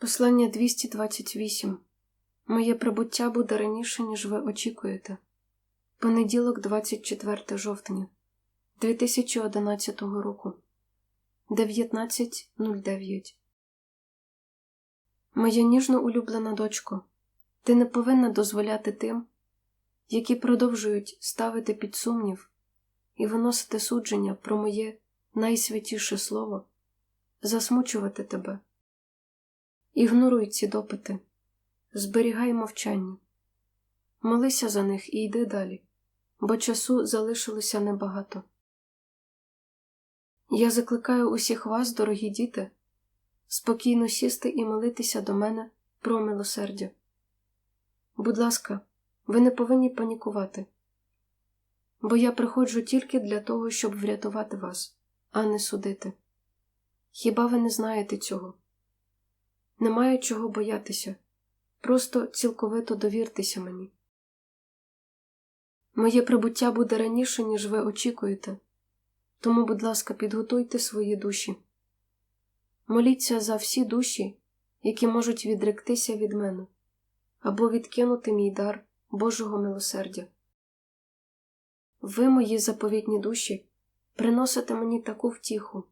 Послання 228. Моє прибуття буде раніше, ніж ви очікуєте. Понеділок, 24 жовтня 2011 року. 19.09. Моя ніжно улюблена дочко, ти не повинна дозволяти тим, які продовжують ставити під сумнів і виносити судження про моє найсвятіше слово, засмучувати тебе. Ігноруй ці допити, зберігай мовчання, молися за них і йди далі, бо часу залишилося небагато. Я закликаю усіх вас, дорогі діти, спокійно сісти і молитися до мене про милосердя. Будь ласка, ви не повинні панікувати, бо я приходжу тільки для того, щоб врятувати вас, а не судити. Хіба ви не знаєте цього? Немає чого боятися, просто цілковито довіртеся мені. Моє прибуття буде раніше, ніж ви очікуєте, тому, будь ласка, підготуйте свої душі. Моліться за всі душі, які можуть відректися від мене або відкинути мій дар Божого милосердя. Ви, мої заповітні душі, приносите мені таку втіху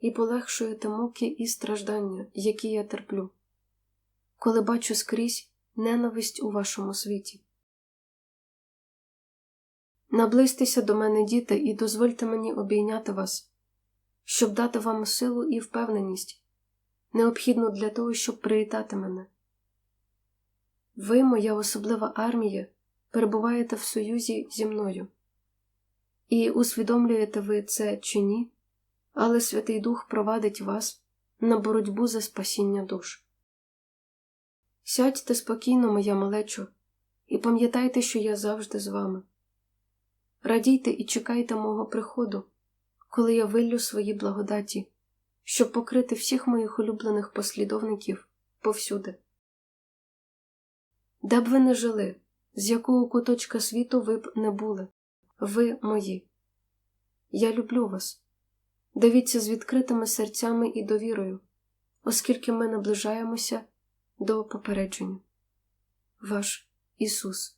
і полегшуєте муки і страждання, які я терплю, коли бачу скрізь ненависть у вашому світі. Наблизьтеся до мене, діти, і дозвольте мені обійняти вас, щоб дати вам силу і впевненість, необхідну для того, щоб привітати мене. Ви, моя особлива армія, перебуваєте в союзі зі мною. І усвідомлюєте ви це чи ні, але Святий Дух провадить вас на боротьбу за спасіння душ. Сядьте спокійно, моя малечо, і пам'ятайте, що я завжди з вами. Радійте і чекайте мого приходу, коли я виллю свої благодаті, щоб покрити всіх моїх улюблених послідовників повсюди. Де б ви не жили, з якого куточка світу ви б не були, ви мої. Я люблю вас. Дивіться з відкритими серцями і довірою, оскільки ми наближаємося до попередження. Ваш Ісус.